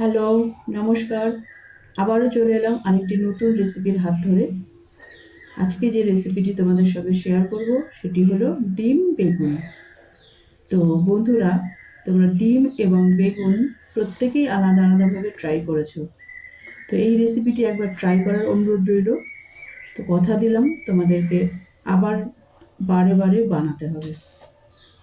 Hello, নমস্কার। আবারও চলে এলাম আরেকটি নতুন রেসিপির হাত ধরে। আজকে যে রেসিপিটি তোমাদের সঙ্গে শেয়ার করব, সেটি হলো ডিম বেগুন। তো বন্ধুরা, তোমরা ডিম এবং বেগুন প্রত্যেকেই আলাদা আলাদাভাবে ট্রাই করেছ। তো এই রেসিপিটি একবার ট্রাই করার অনুরোধ রইল। তো কথা দিলাম, তোমাদেরকে আবার বারে বারে বানাতে হবে।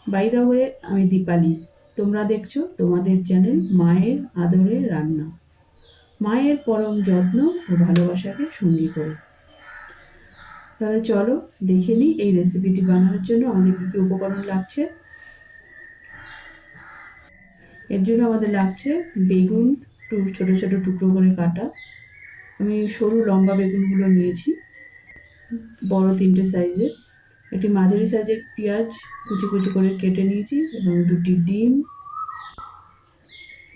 বাই দা ওয়ে আমি দীপালি। তোমরা দেখছ তোমাদের চ্যানেল মায়ের আদরে রান্না। মায়ের পরম যত্ন ও ভালোবাসাকে সঙ্গী করে। তাহলে চলো দেখে নিই এই রেসিপিটি বানানোর জন্য আমাদের কী কী উপকরণ লাগছে। এর জন্য আমাদের লাগছে বেগুন টু ছোটো ছোটো টুকরো করে কাটা। আমি সরু লম্বা বেগুনগুলো নিয়েছি, বড় তিনটে সাইজের একটি মাঝারি সাইজের পেঁয়াজ কুচি কুচি করে কেটে নিয়েছি এবং দুটি ডিম,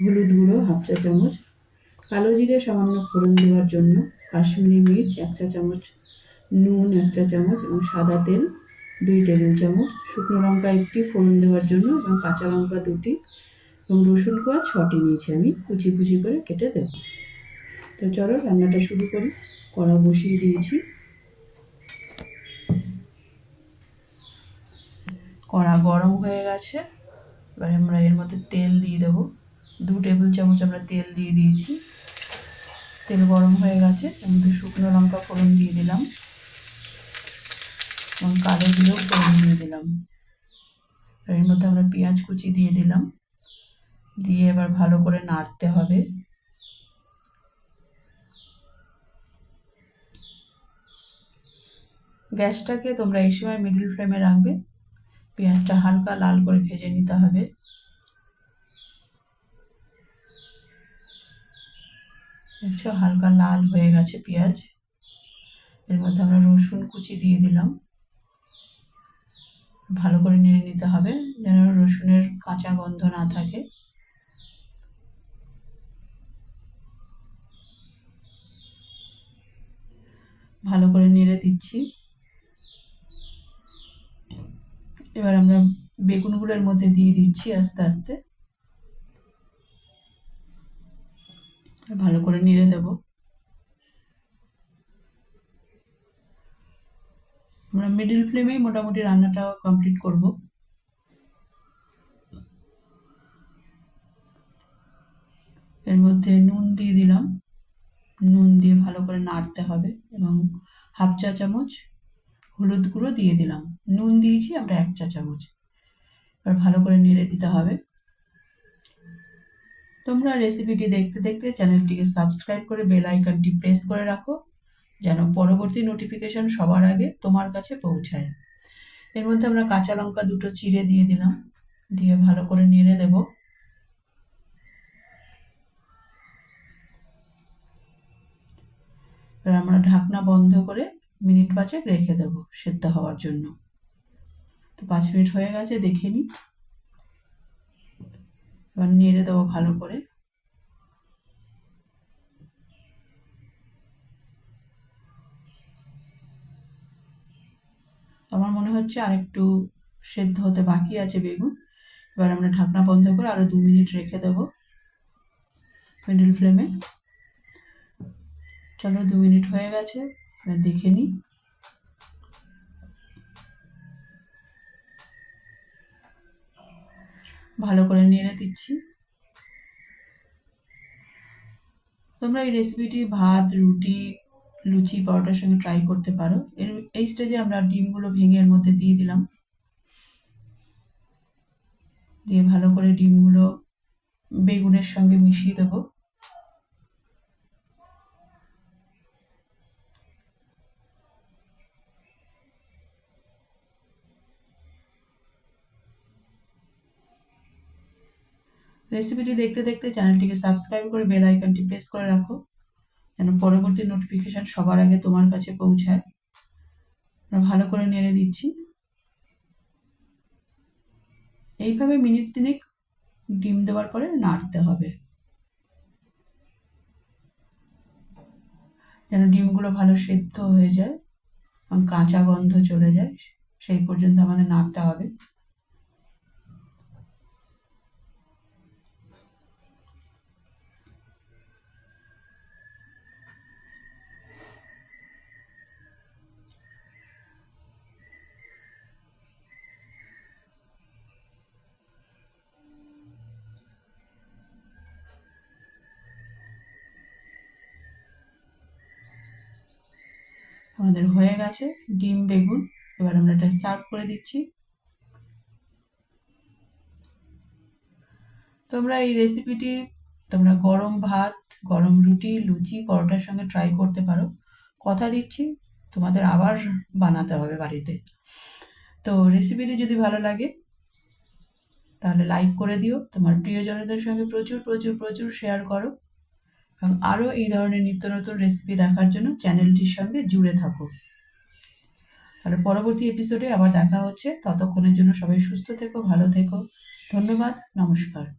হলুদ গুঁড়ো, হাফ চা চামচ, কালো জিরে সামান্য ফোড়ন দেওয়ার জন্য, কাশ্মীরি মির্চ এক চা চামচ, নুন এক চা চামচ এবং সাদা তেল দুই টেবিল চামচ, শুকনো লঙ্কা একটি ফোড়ন দেওয়ার জন্য এবং কাঁচা লঙ্কা দুটি এবং রসুন কোয়া ছটি নিয়েছি আমি, কুচি কুচি করে কেটে দেব। তো চলো রান্নাটা শুরু করি। কড়া বসিয়ে দিয়েছি। কড়া গরম হয়ে গেছে। এবার আমরা এর মধ্যে তেল দিয়ে দেবো। দু টেবিল চামচ আমরা তেল দিয়ে দিয়েছি। তেল গরম হয়ে গেছে। এর মধ্যে শুকনো লঙ্কা ফোড়ন দিয়ে দিলাম। এবং কালো দিয়েও ফোড়ন দিয়ে দিলাম। এর মধ্যে আমরা পেঁয়াজ কুচি দিয়ে দিলাম। দিয়ে এবার ভালো করে নাড়তে হবে। গ্যাসটাকে তোমরা এই সময় মিডিল ফ্লেমে রাখবে। পেঁয়াজটা হালকা লাল করে ভেজে নিতে হবে। দেখছ হালকা লাল হয়ে গেছে পেঁয়াজ। এর মধ্যে আমরা রসুন কুচি দিয়ে দিলাম। ভালো করে নেড়ে নিতে হবে যেন রসুনের কাঁচা গন্ধ না থাকে। ভালো করে নেড়ে দিচ্ছি। এবার আমরা বেগুনগুলোর মধ্যে দিয়ে দিচ্ছি আস্তে আস্তে। ভালো করে নেড়ে দেব। আমরা মিডিল ফ্লেমেই মোটামুটি রান্নাটা কমপ্লিট করব। এর মধ্যে নুন দিয়ে দিলাম। নুন দিয়ে ভালো করে নাড়তে হবে এবং হাফ চা চামচ হলুদ গুঁড়ো দিয়ে দিলাম। নুন দিয়েছি, আমরা এক চা চামচ এবার ভালো করে নেড়ে দিতে হবে। তোমরা রেসিপিটি দেখতে দেখতে চ্যানেলটিকে সাবস্ক্রাইব করে বেল আইকনটি প্রেস করে রাখো, যেন পরবর্তী নোটিফিকেশন সবার আগে তোমার কাছে পৌঁছায়। এর মধ্যে আমরা কাঁচা লঙ্কা দুটো চিড়ে দিয়ে দিলাম, দিয়ে ভালো করে নেড়ে দেব। আমরা ঢাকনা বন্ধ করে মিনিট পাঁচেক রেখে দেব সেদ্ধ হওয়ার জন্য। তো পাঁচ মিনিট হয়ে গেছে, দেখে নিই এবার নেড়ে দেবো ভালো করে। আমার মনে হচ্ছে আরেকটু সেদ্ধ হতে বাকি আছে বেগুন। এবার আমরা ঢাকনা বন্ধ করে আরও দু মিনিট রেখে দেব মিডিল ফ্লেমে। চলো, দু মিনিট হয়ে গেছে। দেখে নিই ভালো করে নেড়ে দিচ্ছি। তোমরা এই রেসিপিটি ভাত, রুটি, লুচি, পরোটার সঙ্গে ট্রাই করতে পারো। এর, এই স্টেজে আমরা ডিমগুলো ভেঙে এর মধ্যে দিয়ে দিলাম। দিয়ে ভালো করে ডিমগুলো বেগুনের সঙ্গে মিশিয়ে দেবো। রেসিপিটি দেখতে দেখতে চ্যানেলটিকে সাবস্ক্রাইব করে বেল আইকনটি প্রেস করে রাখো, যেন পরবর্তী নোটিফিকেশান সবার আগে তোমার কাছে পৌঁছায়। আমরা ভালো করে নেড়ে দিচ্ছি। এইভাবে মিনিট তিনেক ডিম দেওয়ার পরে নাড়তে হবে। যেন ডিমগুলো ভালো সেদ্ধ হয়ে যায় এবং কাঁচা গন্ধ চলে যায়, সেই পর্যন্ত আমাদের নাড়তে হবে। আমাদের হয়ে গেছে ডিম, বেগুন। এবার আমরা এটা সার্ভ করে দিচ্ছি। তোমরা এই রেসিপিটি তোমরা গরম ভাত, গরম রুটি, লুচি, পরোটার সঙ্গে ট্রাই করতে পারো। কথা দিচ্ছি, তোমাদের আবার বানাতে হবে বাড়িতে। তো রেসিপিটি যদি ভালো লাগে, তাহলে লাইক করে দিও। তোমার প্রিয়জনদের সঙ্গে প্রচুর প্রচুর প্রচুর শেয়ার করো। এবং আরও এই ধরনের নিত্য নতুন রেসিপি রাখার জন্য চ্যানেলটির সঙ্গে জুড়ে থাকো। তাহলে পরবর্তী এপিসোডে আবার দেখা হচ্ছে। ততক্ষণের জন্য সবাই সুস্থ থেকো, ভালো থেকো। ধন্যবাদ, নমস্কার।